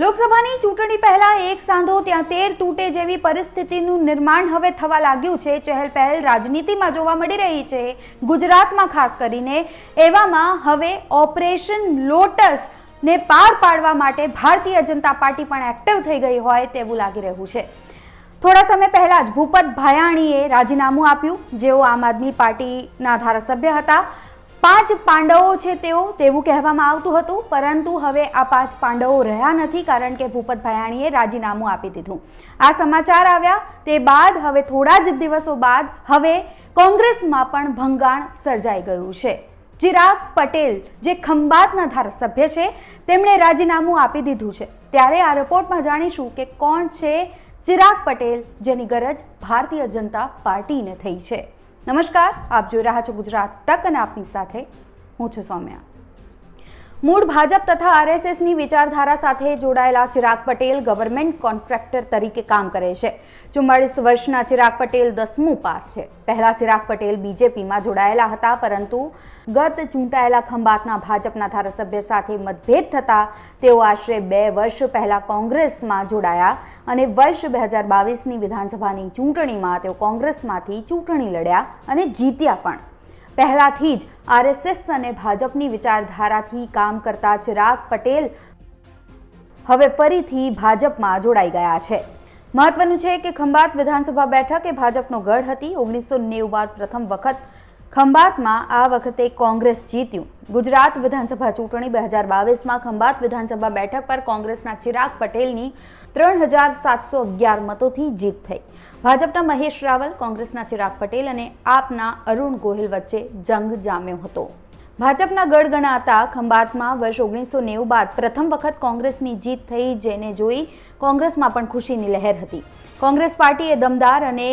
લોકસભાની ચૂંટણી પહેલા એક સાંધો ત્યાં તેર તૂટે જેવી પરિસ્થિતિનું નિર્માણ હવે થવા લાગ્યું છે. ચહેલ પહેલ રાજનીતિમાં જોવા મળી રહી છે. ગુજરાતમાં ખાસ કરીને એવામાં હવે ઓપરેશન લોટસ ને પાર પાડવા માટે ભારતીય જનતા પાર્ટી પણ એક્ટિવ થઈ ગઈ હોય તેવું લાગી રહ્યું છે. થોડા સમય પહેલા જ ભૂપત ભાયાણીએ રાજીનામું આપ્યું. જેઓ આમ આદમી પાર્ટીના ધારાસભ્ય હતા. પાંચ પાંડવો છે તેઓ, તેવું કહેવામાં આવતું હતું, પરંતુ હવે આ પાંચ પાંડવો રહ્યા નથી કારણ કે ભૂપત ભયાણીએ રાજીનામું આપી દીધું. આ સમાચાર આવ્યા તે બાદ હવે થોડા જ દિવસો બાદ હવે કોંગ્રેસમાં પણ ભંગાણ સર્જાઈ ગયું છે. ચિરાગ પટેલ, જે ખંભાતના ધારાસભ્ય છે, તેમણે રાજીનામું આપી દીધું છે. ત્યારે આ રિપોર્ટમાં જાણીશું કે કોણ છે ચિરાગ પટેલ, જેની ગરજ ભારતીય જનતા પાર્ટીને થઈ છે. નમસ્કાર આપ જોઈ રહ્યા છો ગુજરાત તક અને આપની સાથે હું છું સૌમ્યા. મૂળ ભાજપ તથા આરએસએસની વિચારધારા સાથે જોડાયેલા ચિરાગ પટેલ ગવર્મેન્ટ કોન્ટ્રાક્ટર તરીકે કામ કરે છે. ચુમ્માળીસ વર્ષના ચિરાગ પટેલ દસમું પાસ છે. પહેલા ચિરાગ પટેલ બીજેપીમાં જોડાયેલા હતા, પરંતુ ગત ચૂંટાયેલા ખંભાતના ભાજપના ધારાસભ્ય સાથે મતભેદ થતા તેઓ આશરે બે વર્ષ પહેલા કોંગ્રેસમાં જોડાયા અને વર્ષ બે હજાર બાવીસની વિધાનસભાની ચૂંટણીમાં તેઓ કોંગ્રેસમાંથી ચૂંટણી લડ્યા અને જીત્યા પણ. પહેલાથી જ આરએસએસ અને ભાજપની વિચારધારાથી કામ કરતા ચિરાગ પટેલ હવે ફરીથી ભાજપમાં જોડાઈ ગયા છે. મહત્વનું છે કે ખંભાત વિધાનસભા બેઠક એ ભાજપનો ગઢ હતી. ઓગણીસો નેવું બાદ પ્રથમ વખત ખંભાતમાં આ વખતે કોંગ્રેસ જીત્યું. ગુજરાત વિધાનસભા ચૂંટણી બે હજાર બાવીસમાં ખંભાત વિધાનસભા બેઠક પર કોંગ્રેસના ચિરાગ પટેલની ત્રણ હજાર સાતસો અગિયાર મતોથી જીત થઈ. ભાજપના મહેશ રાવલ, કોંગ્રેસના ચિરાગ પટેલ અને આપના અરુણ ગોહિલ વચ્ચે જંગ જામ્યો હતો. ભાજપના ગઢ ગણાતા ખંભાતમાં વર્ષ ઓગણીસો નેવું બાદ પ્રથમ વખત કોંગ્રેસની જીત થઈ, જેને જોઈ કોંગ્રેસમાં પણ ખુશીની લહેર હતી. કોંગ્રેસ પાર્ટીએ દમદાર અને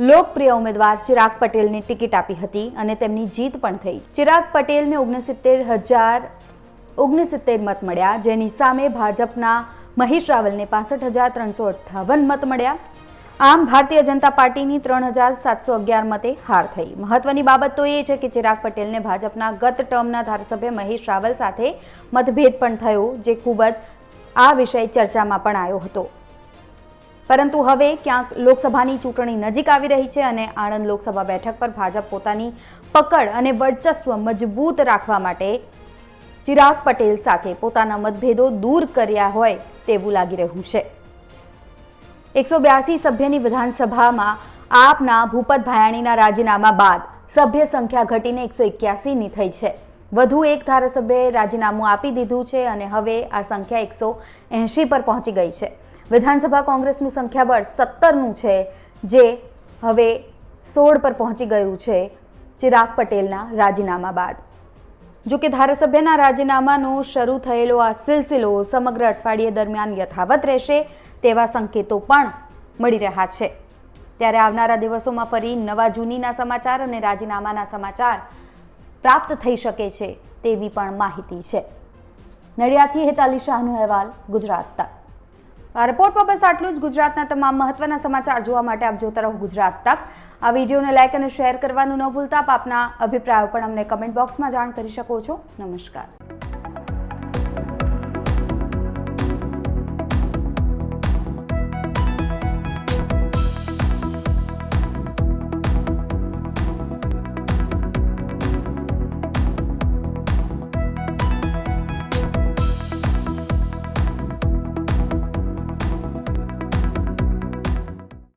લોકપ્રિય ઉમેદવાર ચિરાગ પટેલને ટિકિટ આપી હતી અને તેમની જીત પણ થઈ. ચિરાગ પટેલને ઓગણસિત્તેર હજાર, ઓગણસિત્તેર મત મળ્યા, જેની સામે ભાજપના મહેશ રાવલને પાસઠ હજાર ત્રણસો અઠ્ઠાવન મત મળ્યા. આમ ભારતીય જનતા પાર્ટીની ત્રણ હજાર સાતસો અગિયાર મતે હાર થઈ. મહત્વની બાબત તો એ છે કે ચિરાગ પટેલને ભાજપના ગત ટર્મના ધારાસભ્ય મહેશ રાવલ સાથે મતભેદ પણ થયો, જે ખૂબ જ આ વિષય ચર્ચામાં પણ આવ્યો હતો. પરંતુ હવે ક્યાંક લોકસભાની ચૂંટણી નજીક આવી રહી છે અને આણંદ લોકસભા બેઠક પર ભાજપ પોતાની પકડ અને વર્ચસ્વ મજબૂત રાખવા માટે ચિરાગ પટેલ સાથે પોતાના મતભેદો દૂર કર્યા હોય તેવું લાગી રહ્યું છે. એકસો બ્યાસી સભ્યની વિધાનસભામાં આપના ભૂપત ભાયાણીના રાજીનામા બાદ સભ્ય સંખ્યા ઘટીને એકસો એક્યાસીની થઈ છે. વધુ એક ધારાસભ્યએ રાજીનામું આપી દીધું છે અને હવે આ સંખ્યા એકસો એંશી પર પહોંચી ગઈ છે. વિધાનસભા કોંગ્રેસનું સંખ્યાબળ સત્તરનું છે, જે હવે સોળ પર પહોંચી ગયું છે ચિરાગ પટેલના રાજીનામા બાદ. જો કે ધારાસભ્યના રાજીનામાનો શરૂ થયેલો આ સિલસિલો સમગ્ર અઠવાડિયે દરમિયાન યથાવત રહેશે તેવા સંકેતો પણ મળી રહ્યા છે. ત્યારે આવનારા દિવસોમાં ફરી નવા જૂનીના સમાચાર અને રાજીનામાના સમાચાર પ્રાપ્ત થઈ શકે છે તેવી પણ માહિતી છે. નડિયાદથી હેતાલી શાહનો અહેવાલ, ગુજરાત તક. આ પર બસ આટલું જ. ગુજરાતના તમામ મહત્વના સમાચાર જોવા માટે આપ જોતા રહો ગુજરાત તક. આ વિડીયોને લાઇક અને શેર કરવાનું ન ભૂલતા. આપ આપના અભિપ્રાયો પણ અમને કમેન્ટ બોક્સમાં જાણ કરી શકો છો. નમસ્કાર.